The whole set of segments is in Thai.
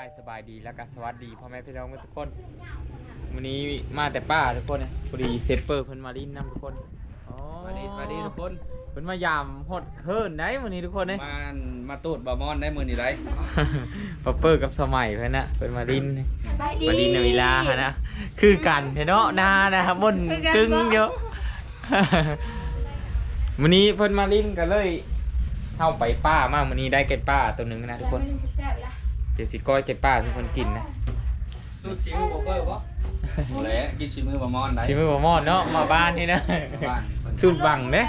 ายสบายดีแล้วก็สวัสดีพ่อแม่พี่น้องทุกคนวันนี้มาแต่ป้าทุกคนนะพอดีเซตเปอร์เพิ่นมาลินนํทุกคนอ๋อมาดีมาดีทุกคนเพิ่นมายามฮอดเฮิร์นได้วันนี้ทุกคนเด้มามาตูดบะมอนได้มือนี่ไรปอปเปอร์กับสมัยเพิ่นน่ะเพิ่นมาลินมาลินในเวลาหั้นนะคือกันแท้เนาะหน้านะครับบนจึงเยอะวันนี้เพิ่นมาลินก็เลยเข้าไปป้ามาวันนี้ได้เก็ดป้าตัวหนึงนะทุกคนเดี๋ยวสิก้อยเก็ดป้าทุกคนกินนะสูตรชิมโบเกอร์ปะแหละกินชิมือบะมอนได้ชิมือบ่มอดเนาะมาบ้านนี่นะบ้านสูตรบังเด้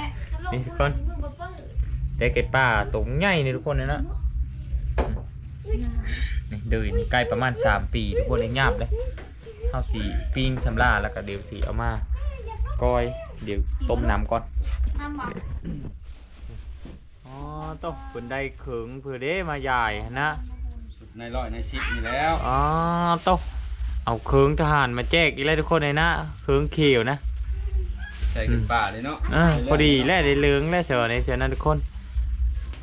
นี่ทุกคนได้เก็ดป้าตรงใหญ่นี่ทุกคนเลยเนาะนี่เดือยนี่ใกล้ประมาณ 3 ปีทุกคนเลยหยาบเลยเฮาสีปิ้งสำลาแล้วก็เดี๋ยวสีเอามาก้อยเดี๋ยวต้มน้ำก่อนอ๋อต้องเพิ่นได้เขิงเพื่อเด้มาใหญ่นะสูตร ในร้อยในสิบนี่แล้วอ๋อต้องเอาเคิงทหารมาแจกอีกแล้วทุกคนเลยนะเคิงเขียวนะ ใส่ขึ้นป่าเลยเนาะอ่าพอดีแล้วได้เหลืองแล้วเสือในเสือนะทุกคน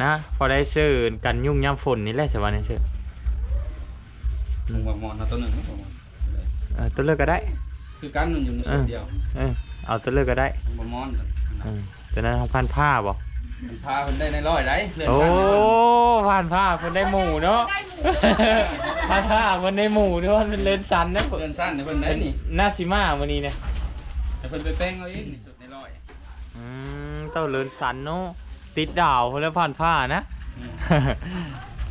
นะพอได้เสื้อกันยุ่งย่ำฝนนี่แหละเสือในเสือลงบะมอนเอาตัวหนึ่งนะบะมอนเออตัวเลือกก็ได้คือกันหนึ่งอยู่ในสูตรเดียวเออเอาตัวเลือกก็ได้บะมอน เออตัวนั้นทำพันผ้าบ่มัน พาคนได้ในร้อยไรเลื่อนโอ้ชั้นนะพันผ้าคนได้หมู่เนาะพันผ้าคนได้หมู่ด้วยมันเล่นสันนะเลื่อนสั้นในเพิ่นได้นี่น่าซิมาวันนี้เนี่ยแต่เพิ่นไปแป้งเอาเองนี่สูตรในร้อยอืมเต้าเลินสันเนาะติดดาวคนละพันผ้านะอืม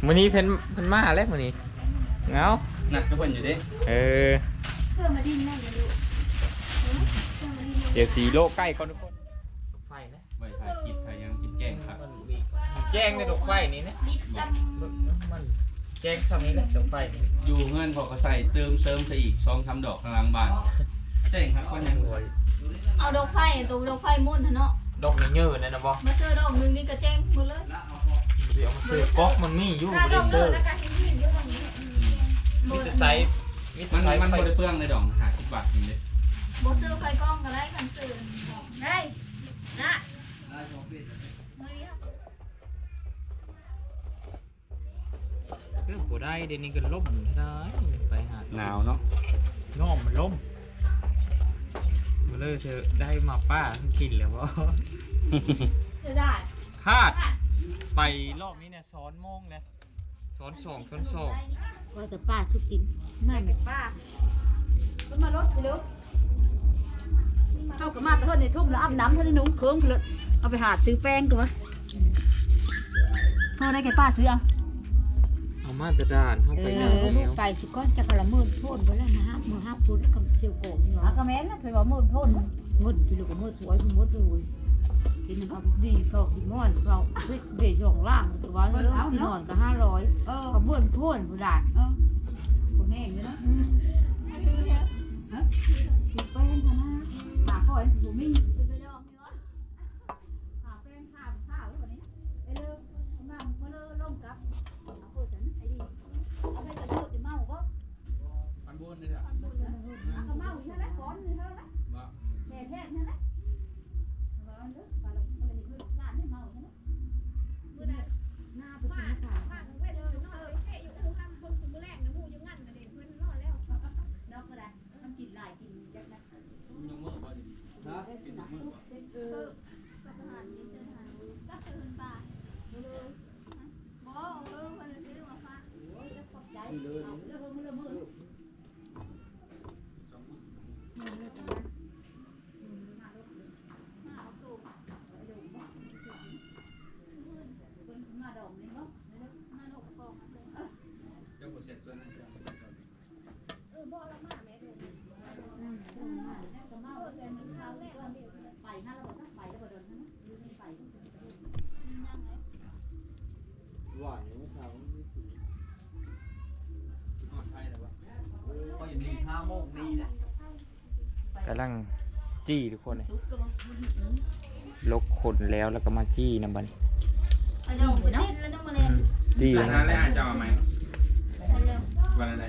มื้อนี้เพิ่นเพิ่นมาแล้วมื้อนี้เงานัดกับเพิ่นอยู่เดิเออ เพื่อมาดิ้นแม่เลยลูกเพื่อมาดิ้น เดี๋ยวสีโลใกล้ก่อนทุกคน แจ้งในดอกไฟนี่นะดิ้นจมันแจ้งทำนี้แหละดอกไฟนี่อยู่เงื่อนพอก็ใส่เติมเสริมใส่อีกสองทำดอกข้างหล่างบ้านเจ๋งครับก็ยังโอ้ยำเอาดอกไฟตัวดอกไฟมุ่นเนาะดอกนี่เยอะนะนะบ่มาซื้อดอกหนึงนี่ก็แจ้งหมดเลยเดี๋ยวมาซื้อก๊อกมันมีอยู่บ่ได้ซื้อมีแต่ไซส์มีแต่มันไซส์มันไฟบ่ได้เปลืองเลยดอกห้าสิบบาทจริงเลยบ่ซื้อไฟกล้องก็ได้คันซื้อได้นะ เฮ้ยเรื่องบ่ได้เดี๋ยวนี้ก็ล่มได้ไปหาหนาวเนาะง้อมมันล่มมาเลยเธอได้มาป้ากินแล้วบ่เสียดายคาด ไปรอบนี้เนี่ยซ้อนโมงเลยซ้อนสองซ้อนสองว่าแต่ป้าสุกินไม่เป็นป้าก็มารถไปลูกเข้ากับมาแต่เท่าในทุ่งแล้วอาบน้ำเท่าในนุ่งเคิงเลยเอาไปหาซื้อแป้งกันวะเท่าได้แก่ป้าซื้อเอา เอามาตรฐานเข้าเอไปอนั่งแล้วไปสุก้อนจะกระมืดพ่นไปแล้วนะฮะมือฮับพ่นกับเชียวโกงเนาะกระแม่นะเคยว่ามืดพ่นมืดพี่ลูกก็มืดสวยพี่มืดเลยกินนะครับดีเขากินม้วนเขาเด็กเด็กสองล่างแต่ว่าเรื่องที่นอนก็ห้าร้อยเขาบ้วนพ่นผู้ใดคนแห้งเลยนะกินแป้งนะหาข้อยผมมี ไปดอกนี่วะ หาแป้งข้าวข้าวไว้วันนี้ไอ้เลิกมาเมื่อเลิกล่มกับเอาเปิดฉันไอ้ดีเอาไปกระโดดจะเมาก็ มันบุญเลยอะ เอาก็เมาอยู่นั่นแหละก้อนอยู่นั่นแหละ บ่ แก่แท้นั่นแหละร้อนเด้อปลาเราปลาเราเห็นลูกสานให้เมาใช่ไหมเมื่อใดหน้าเป็นคนขาว ป้าเว้ยเลยเออแค่อยู่อู่ห้ามคนคุณมือแรกนะมูยังงั้นกันเด็กเพื่อนนอนแล้ว ดอกก็ได้มันกินหลายกินจักนะ ยกมือบ่ดิฮะกินยกมือบ่ เออ กับทหารนี่ซื้อทหารรับซื้อคนป่าเลยบ่เออคนซื้อมาฝาก ใจเอาเรื่องเรื่องเรื่องมือ มาเอาตู้ คนมาดอกนี่เนาะ มาหกกองเลย เดี๋ยวบ่เสร็จส่วนนั้น เออบ่ละมาแม่เด้อ ก็เมาแต่มันข้าวแรกไปห้าเราบอกไปแล้วก็เดินนะยืนไป ยังไง หวานอยู่ข้าวมันมีสีนอนไทยแล้วบ่ก็ยังดี5โมงดีนะ กำลังจี้ทุกคนเลยลกขนแล้วแล้วก็มาจี้นำบัดนไปดอกไปเล่นแล้วต้องมาเล่นจี้ใส่นะหาแล้วอ่านจะเอาไหมไปเร็ววันอะไร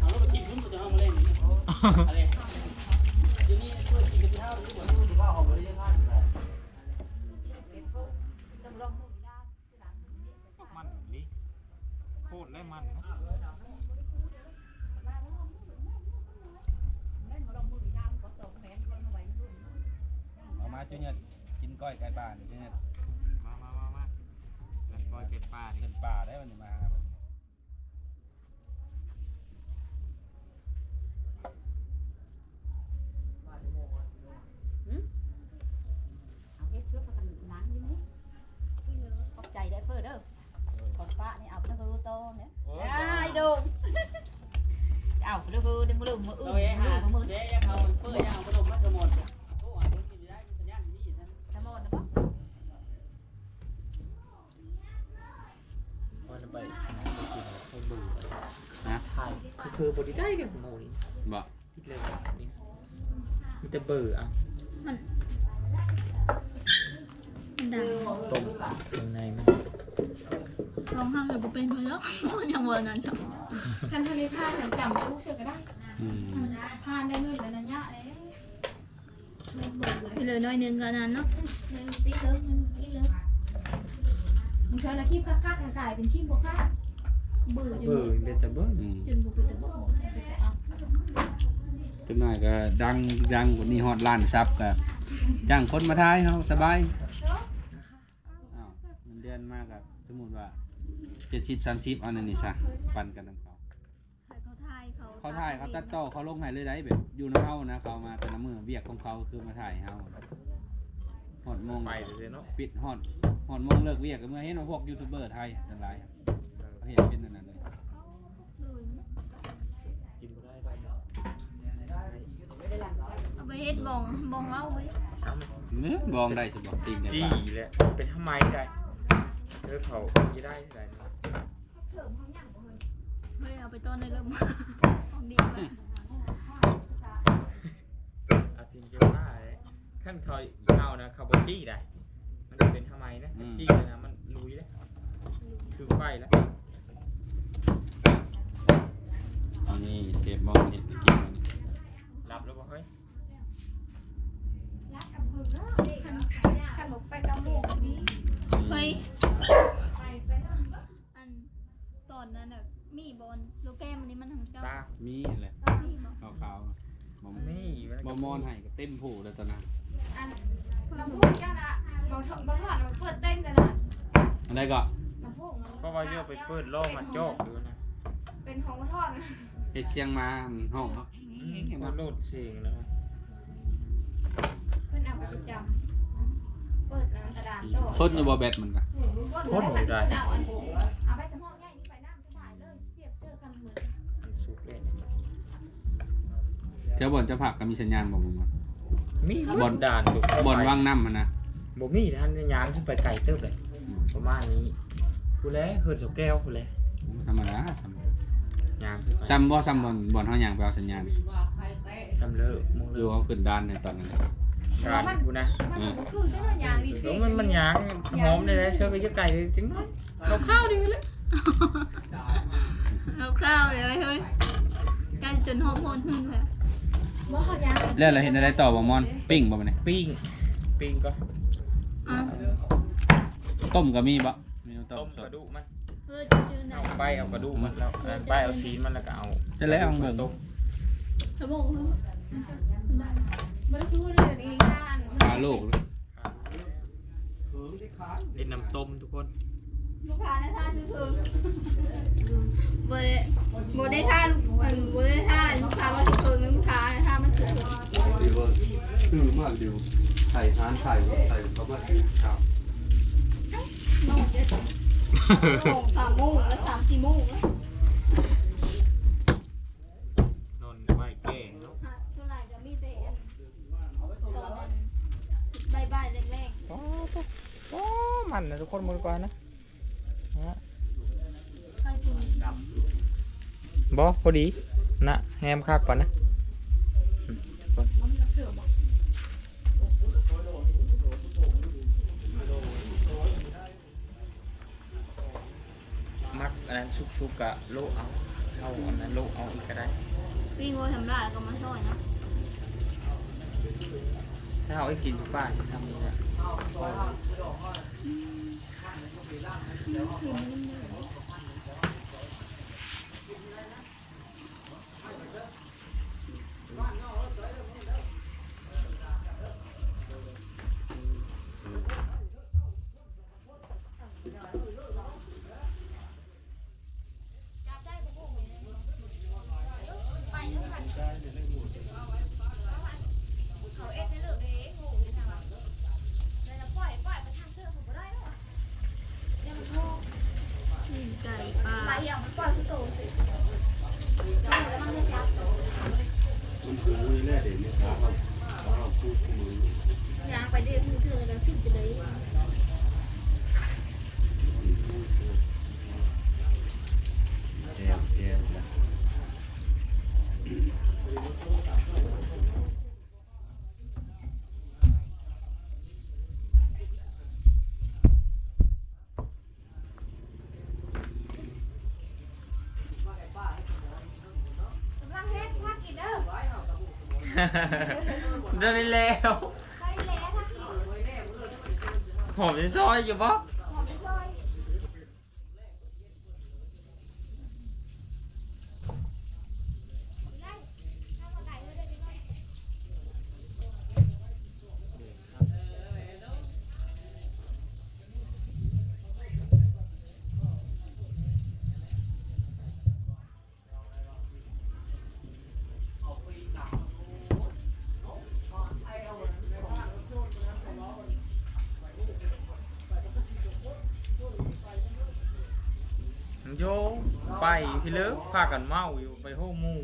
เอารถไปกินพุ่นจะเอามาเล่นอะไรเดี๋ยวนี้ช่วยกินกับข้าวหรือเปล่ามันลิโคตรได้มันนะเอามาจุเนี่ยกินก้อยไก่ป่าเนี่ยจุเนี่ยมามามามาก้อยเป็ดปลาดิเป็นป่าได้มันมาครับ คือคือบริได้เดี๋ยวหมูนี่บ่คิดเลยนี่มีแต่เบื่ออะมันดังต้มข้างในมันร้องห้ามเลยบ่เป็นเพื่อนมันยังเวอร์นั้นจ้ะคันทะเลผ้าจำตู้เชื่อก็ได้อืมผ้าได้เงินแล้วนะยะเลยไปเลยน้อยหนึงก็นั้นเนาะมันตีเลิกมันตีเลิกมันเคยละขี้พักคักกลายเป็นขี้บวกคัก เบื่อจนเบื่อเป็นแต่เบื่ออืมจนบุกไปแต่บ่ไปแต่เอาจังหน่อยก็ดังดังกว่านี้ฮอดล้านซับก็จ้างคนมาทายเฮาสบายอ้าวเงินเดือนมากกับสมมุติว่า70 30เอานั่นนี่ซะปันกันนำเขาให้เขาทายเขาเขาถ่ายเขาตัดต่อเขาลงให้เลยได้แบบอยู่น้ำเฮานะเขามาแต่ละมือเวียกของเขาคือมาถ่ายเฮาหอดโมงไปเลยเนาะ ปิดหอดหอดโมงเลิกเวียกก็เมื่อเห็นว่าพวกยูทูบเบอร์ไทยทั้งหลาย เขาเห็นเป็นนั่นนะเลยกินบ่ได้ได้เนาะเอาไปเฮ็ดบองบองเล่าไว้เอามาเนื้อบองได้สบอกติงกันจี้ป่าแหละเป็นทำไมได้เออเขายี่ได้ได้เนาะเถิมเขาหยั่งบ่เฮ้ยเฮ้ยเอาไปต้นได้เริ่มของดีมากอาทิตย์เจ้าผ้าเลยขั้นเขาเอานะเขาบจี้ได้มันจะเป็นทำไมนะจี้เลยนะมันลุยเลยคือไฟแล้ว อั นนี้เซฟมองเห็นไปกินมันนี่รับแล้วบ่เฮ้ยรักกับเพิ่งเนาะคันคันบอกไปกับหมู่แบบนี้เฮ้ยไปไปนั่นอันตอนนั้นน่ะมีบอลโลแกมอันนี้มันทางเจ้าตามีแหละมีบอขาวๆบอมนี่นบอมมอนให้ก็เต็มผูเลยตอนนั้นอันลำโพงเจ้าละบ่ถอดบ่ถอดมันเปิดเต้นกันน่ะอันใดก็ลำโพงมันเพราะว่าโยกไปเปิดโล่มาโจกดูนะเป็นของบ่ถอดนะ เฮ็ดเชียงมาห้องเนาะมันโหลดเสียงแล้ว เพิ่นเอาไปประจำเปิดน้ำกระดานโตคนอยู่บ่แบตมันก็เอาอันเอาไปสำห้องใหญ่นี่ไปน้ำสบายเลยเสียบเจอกันเหมือนมันสุกเลยเจ้าบ่อนเจะผักก็มีสัญญาณบอกผมว่ามีบ่อนด่านอยู่บ่อนว่างน้ำมันนะบ่มีท่านยางขึ้นไปไกลเติบเลย ประมาณนี้ผู้แลเฮิร์นสแก้วผู้แลธรรมดาซ้ ยางขึ้นไปำซ้ำบ่ซ้ำบ่อนบ่อนเฮาหยังไปเอาสัญญาณซ้ำเลอะมงอเลยู่อะเขาขึ้นด้านในตอนนั้นการผู้นะมันคือเส้นว่ายางดีเดี๋ยวมันมันยางหอมเลยนะเชื่อไปเยอะไก่เลยจริงเนาะเราข้าวดีเลยเอาข้าวเลยเฮ้ยใกล้จนฮอร์โมนขึ้นเลยว่าเขายางแล้วเราเห็นอะไรต่อบ่มอนปิ้งบ่มันนี่ปิ้งปิ้งก็อ้าวต้มก็มีบ่เมนูต้ต้มมสกดระดูกมัน เฮ้ยจืดไหนเอาไปเอากระดูกมันแล้วเอาไปเอาซีนมันแล้วก็เอาจะแล้วเอาเบิ่งต้มเขาบอกว่าไม่ได้ซื้อเลยนี่ย่านหาลูกเล่นน้ำต้มทุกคนลูกค้าในท่าซื้อถึงบได้บได้ท่าเอ่อบได้ท่าลูกค้าว่าซื้อถึงลูกค้าในท่ามันซื้อถึงดีเวอร์คือมากเดียวไข่ทานไข่ไข่ประมาณครับนอนเยอะจัง สองสามโมงแล้วสามสี่โมงแล้วนอนไหวแก่เนาะหาเท่าไหร่จะมีแต่อันตอนนั้นใบใบายๆแรงโอ้โอ้มันนะทุกคนมือกว่านะฮะๆใครคุณบอพอดีนะแฮมคักก่อนนะ นั้นชุกๆกะโลเอาเอาอันนั้นโลเอาอีกก็ได้ปิ้งโว้ทำได้แล้วก็มาทอดเนาะถ้าเอาไอ้กินป้าที่ทำนี่นะ เดินได้แล้วหอมจะซอยอยู่ปะ ไปพี่เลิกพากันเมาอยู่ไปโฮหมู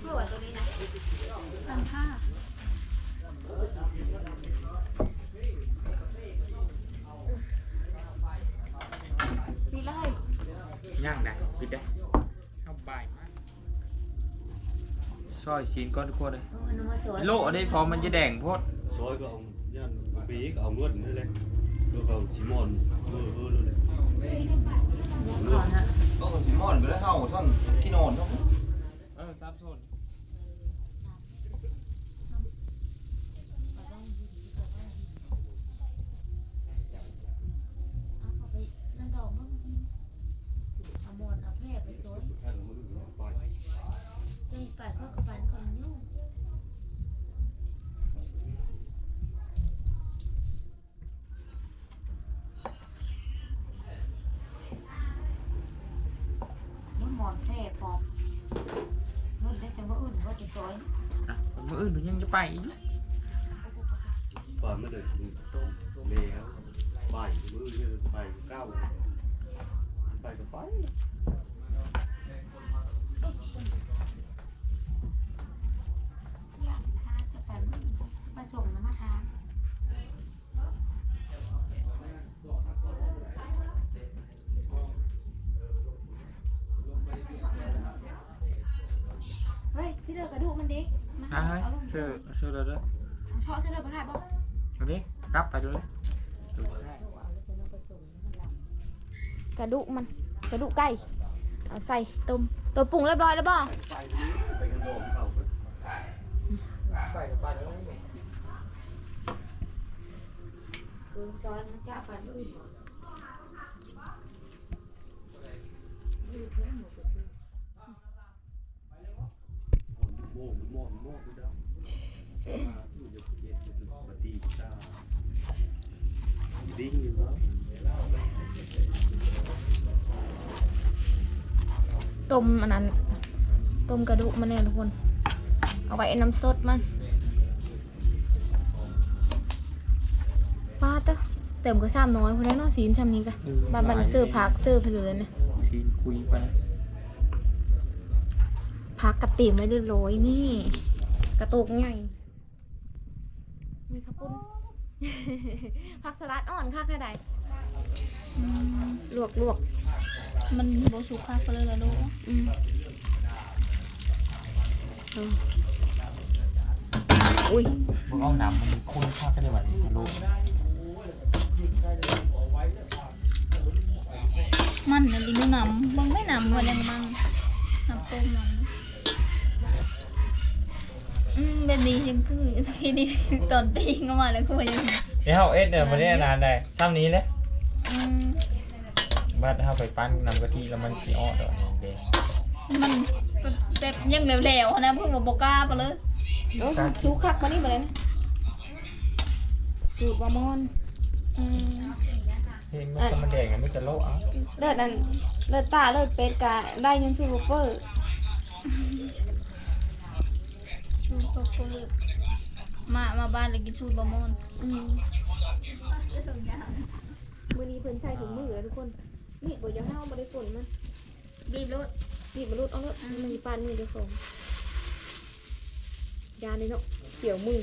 เพื่อว่าตัวนี้นะตันผ้า ปีไล่ ย่างนะปิดได้เข้าบ่ายมาก ซอยชิ้นก้อนทุกคนเลยโลอันนี้พอมันจะแดงโพดซอยก็เอาย่านบีก็เอานวดนั่นแหละตัวเขาซิมอนเออเออนั่นแหละนวดก็สิมอนก็ได้เฮาท่านที่นอนเนาะ เออซับซ้อน นั่นดอกมันเอาหมอนเอาแพร่ไปโซน ท่านมือไป ใจไปเขากระปันคนยุ่งมันหมอนแพร่ปลอมมันได้เสียงว่าอื่นว่าจะซอย อะมืออื่นหนูยังจะ ไปอีกปลาไม่ได้แล้วไปมือเนี่ยไปเก้า มาอะหาเฮ้ยเอาลงเสื้อเสื้อเด้อเด้อชอบเสื้อเดือกมาถ่ายบ่เอาดิกลับไปดูเลยกระดูกมันกระดูกไก่เอาใส่ต้มตัวปรุงเรียบร้อยแล้วบ่ไปกันโดมเขาไปไปแล้วนี่คือซ้อนมันจะปันอื่นโม่โม่โม่ดูดาวอยู่จะเย็น ตาดิ้งอยู่แล้วต้มอันนั้นต้มกระดูกมันเนี่ยทุกคน เอาไว้น้ำสดมันปลาเตอะเติมก็ซ้ำน้อยเพราะนั้นเนาะสีนซ้ำนี้ก็บ้านบันเสื้อพักเสื้อเพลือเนี่ยซีนคุยไป พักกระติ่มไว้เรียบร้อยนี่ กระตุกใหญ่มีข้าวปุ้นผักสลัดอ่อนค่ะแค่ใดอืมลวกลวกมันบ่สุกคักไปเลยล่ะลูกอืมเอาอุ้ยมึงเอาหนำมันคุ้นค่ากันเลยวันนี้ลูกมันน่ะดิดูน้ำเบิ่งไม่น้ำว่าแรงมันน้ำต้มน้ำ อืมแบบนี้ยังคือทีนี้ตอนปีงก็มาแล้วคือว่ายังเดี๋ยวเฮาเอ็ดเนี่ยมันได้นานได้ซ้ำนี้เลยอืมบัดเฮาไปปั้นนำกะทิแล้วมันสิอ้อดอกเด้มันแต่ยังเหลวๆนะเพิ่งมาบอกกล้าไปเลย โอ้ยสูคักมานี่มาเลยนะสูตรบะมอนอืมเฮ้ยมันก็มันแดงอะมันจะโลอะเลิศอันเลิศตาเลิศเป็ดกะได้ยังสูตรบุฟเฟอร์ สูตรก็คือมา มาบ้านเลยกินสูตรบะมอนอืมมือนี้เพิ่นใส่ถุงมือแล้วทุกคนมีดบ่อยาเห่าบ่ได้ฝนมันบีบรสมีดบ่รุดเอารถมันมีปานมือเจ้าของยานี่เนาะเกี่ยวมือ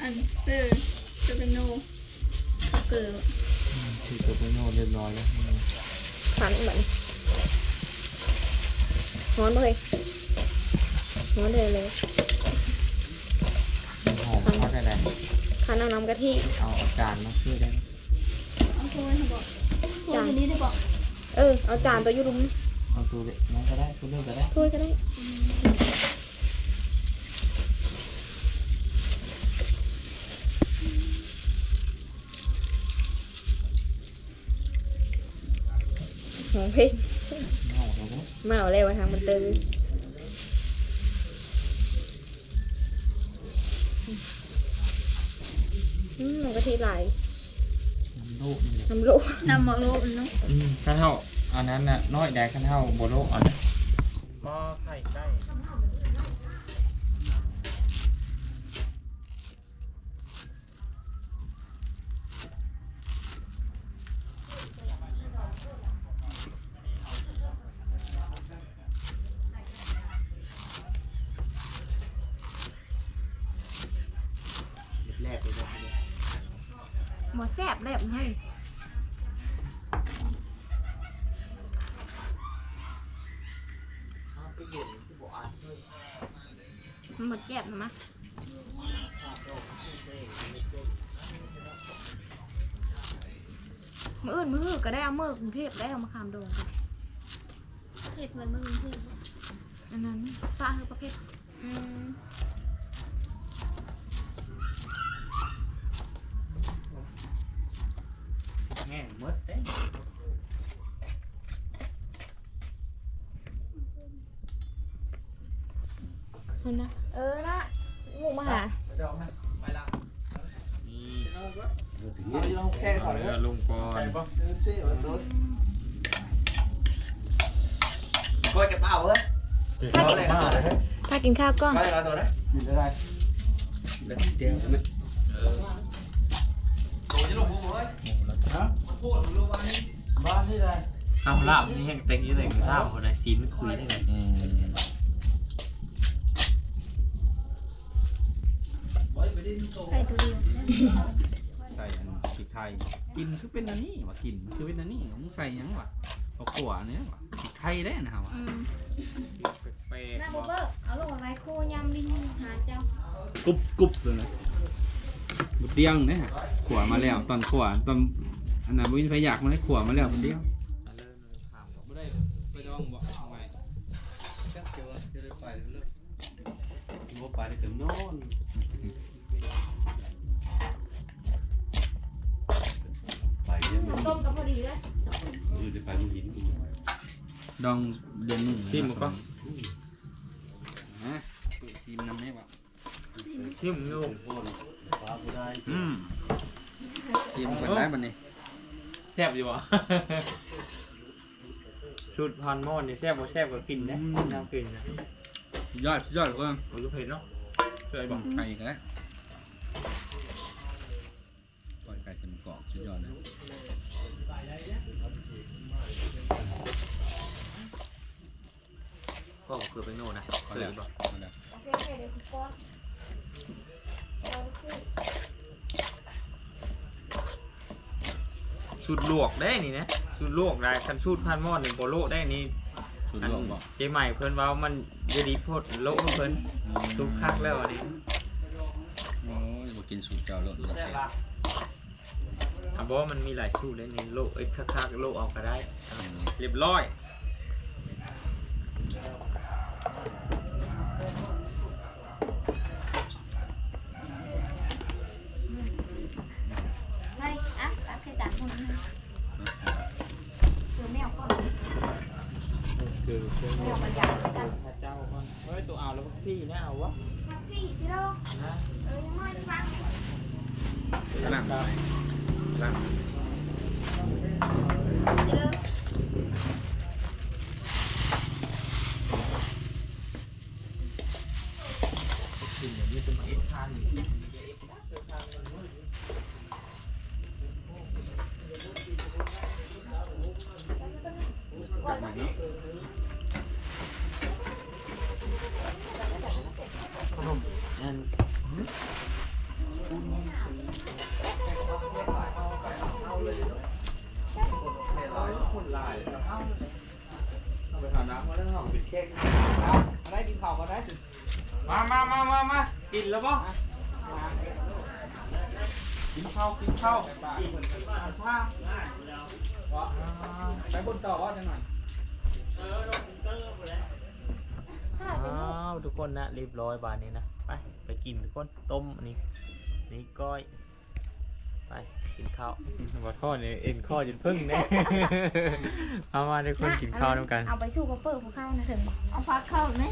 อันเออจะเป็นโนเกลือคือตัวเป็นโน่เรียบร้อยแล้วขันแบบนี้ร้อนบ่เลย ร้อนเลยเลยหอมมากเลยขันเอาน้ำกะทิ เอาอาจารย์มาช่วยได้ไหมเอาถ้วยให้บอกถ้วยอันนี้ได้บอกเออ เอาจานตัวอยุรุมเอาตัวเล็กน้องก็ได้ตัวเล็กก็ได้ถ้วยก็ได้หอมเพ่งเอาตัวเล็กมาเอาแล้วว่าทางมันตือ อืมน้ำกะทิไหลายน้ำลูกนี่แหละน้ำลูกน้ำมะโลเนาะอืมข้าวเท่าอันนั้นน่ะน้อยแดงข้าวเท่าโบโลกเอันนั้นก็ไข่ได้ มันหมดแก็บนะมะมืออื่นมืออื่นก็ได้เอามือกรุงเทพได้เอามาขามโดงกันเผ็ดเหมือนมึงเผ็ดอันนั้นป้าคือประเภทอืมแง่มดเด้นั่นนะเออนะงูมาหา นี่ เราแค่ขอ เรือลงก่อน ก็เก็บเป้าเว้ย ถ้า เอา กิน เลยเอาเลย ถ้า กินข้าวกล้องเอาเลยเอาตัวเลยเดียวนะโอ้ยลูกเว้ยฮะพูดลูกวันนี้บ้านที่ไหนข้าวลาบนี่แห้งเต็งยี่เต็งลาบคนไหนซีไม่คุยได้ไงไข่ตัวเดียวใส่อันพริกไทยกินคือเป็นอันนี้ว่ะกินคือเป็นอันนี้มึงใส่หยังวะ เอาขวาเนี่ยว่ะพริกไทยได้นะฮะวะอืมเป๊ะหน้าโบเบอร์เอาลงอะไรโคยำดิหาเจ้ากรุบกรุบเลยนะบุเดียงเนี่ยขวามาแล้วตอนขวาตอนอันนั้นวินพยักมาได้ขวามาแล้วคนเดียวไม่ได้ไปดองบอกทำไมเจ้าเจอจะได้ไปเลิกว่าไปได้กันนอนไปเนี่ยมันต้มกับพอดีเลย มือได้ไปมันหินอีกดองเดือนหนึ่งชิมก็ฮะเปิดซีมน้ำไหมวะชิมลูกโอ้ยฟ้าผู้ได้อืมซีมกันได้บันนี้แซ่บอยู่วะชุดพันมอนนี่แซ่บบ่แซ่บก็กินนะน้ำกินนะยอดยอดก็โอ้ยก็เผ็ดเนาะช่วยบอกไก่กันแล้วปล่อยไก่ตัวยอดเลย พ่อก็คือไปโน่นนะเอาซื้แล้อวบ่เอาแล้วโอเคโอเคเดี๋ยวคุณป้อนเอาลูกขึ้นสูตรลวกได้นี่นะสูตรลวกได้คันสูตรพันหม้อหนึ่งโปโลได้นี่สุดอันยอดบ่เจใหม่เพิ่นเว้ามันเยดีโพดโลกเพิ่นสุกคักแล้วอันนี้โอ้ยบ่กินสูตรเจ้าโลดบ่แซ่บอะบอกว่ามันมีหลายสูตรได้นี่โลกเอ้ยคักๆโลกเอาก็ได้อะเรียบร้อย ไม่อะตักให้จานคนนึงตัวแมวก่อน คือเครื่องแมวมันอยากกันพระเจ้าก่อนเฮ้ยตัวเอาแล้วพักซี่นะเอาวะทักซี่ที่เรานะเออยังน้อยฟังล้างล้าง เดี๋ยว กินอย่างนี้จะมาเอ็ดทานอยู่ จับใหม่เนาะ นั่น ไปหาน้ำมาแล้วห้องปิดเค้ก อะไรกินข้าวก็ได้สิ มามามามามากินแล้วป่ะ กินข้าวกินข้าวกินข้าวไปบนต่อว่าจังหน่อย อ้าวทุก คนนะเรียบร้อยบานนี้นะไปไปกินทุกคนต้มอันนี้นี่ก้อย ไปกินข้าวขอโทษเนี่ยเอ็นข้อจนพึ่งเนี่ย เอามาทุกคนกินข้าวน้ำกันเอาไปสู้กับเปิดของข้าวนะถึงบอกเอาพักเข้าไหม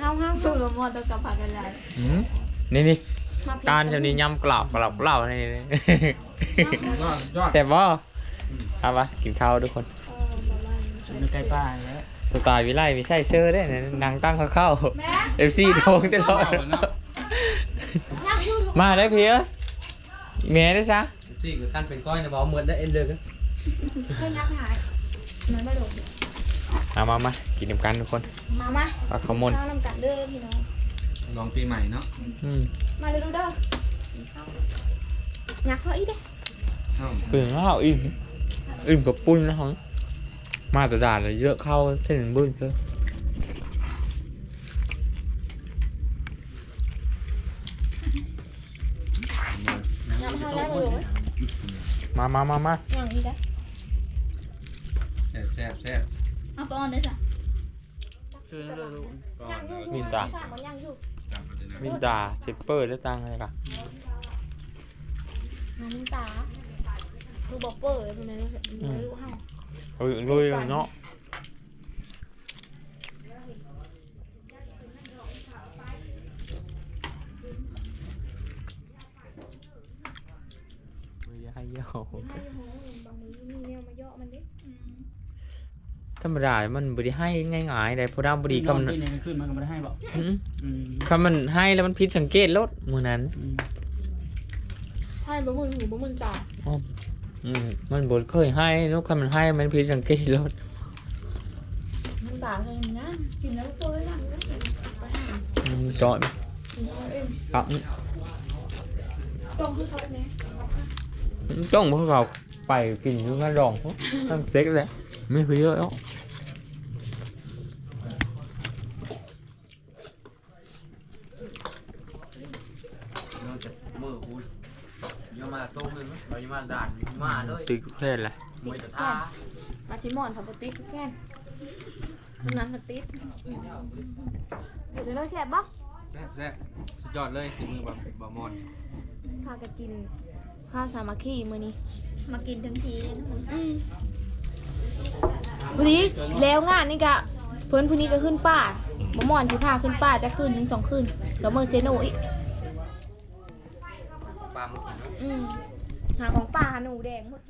ข้าวข้าวสู้กับมอตัวกับผักกันได้อืมนี่นี่มาพริการจะนี้ยำกรอบกรอบกรอบนี่ยอดแต่บ่เอามากินข้าวทุกคนในใกล้ป้าแล้ว สไตล์วิไลไม่ใช่เชื่อได้นะนางตั้งเข้าเข้าเอฟซีโทงตลอดมาได้เพียเมียได้ซะซี่คือขั้นเป็นก้อยนะบ่เหมือนได้เอ็นเด้อให้ยักษ์หายมันไม่โดนเอามามากินน้ำกันทุกคน มามาปลาขมนข้าวนำกันเด้อพี่น้องลองปีใหม่เนาะอืมมาเร็วๆเด้อยักษ์เขาอีกเด้เอ้าเปลืองข้าวอิ่มอิ่มกับปุ้นนะฮะ มาแต่ด่านเลยเยอะเข้าเส้นบึ้งเยอะยักษ์เขาได้เลยมามามามาอย่างนี้ได้แซ่บแซ่บแซ่บเอาไปออนได้จ้ะชื่อนั่นเลยลูกย่างอยู่มินตาสามมันย่างอยู่ตามมาเลยนะมินดาเซปเปอร์ได้ตังค์อะไรกันมามินตาดูบอกเปิดตรงนั้นไม่รู้เฮา เออลุยเนาะให้เยี่ยวให้หงบางมือมีแนวมาเยาะมันดิธรรมดามันบริให้ง่ายๆได้พราะดามบดีคำที่ไหนขึ้นมันก็ไม่ได้ให้บอกคำมันให้แล้วมันผิดสังเกตลดมือนั้นให้บ่มือหูบ่มือตา มมันบดเคยให้นกคำมันให้มันผิดสังเกตลดมันตาใช่ไหมนะกินแล้วตัวย่างนะอืมจอดครับตรงที่เขาเนี่ยจ้องพวกเราไปกินอยู่ข้างดองทั้งเซ็กเลยไม่คุยเยอะแล้วมือกู ยมาโต้มเลยมั้ยเรายมาด่านมาด้วยตีกุเพศแหละมวยตะท่ามาชิมอนทับติดแก่นนั้นมันติดเดี๋ยวเราแซ่บบ่แซ่บแซ่บสุดยอดเลยฝีมือบ่บ่มอนพากันกินข้าวสามัคคีมื้อนี้ มากินทั้งทีเลยนะวันนี้แล้วงานนี่กะเพิ่นผู้นี้ก็ขึ้นป่าบ่ม่อนสิพาขึ้นป่าจะขึ้นถึงสองคืนแล้วมื้อเซโนอีก ปลาหมึกเนาะ อืมหาของป่าหนูแดงหมด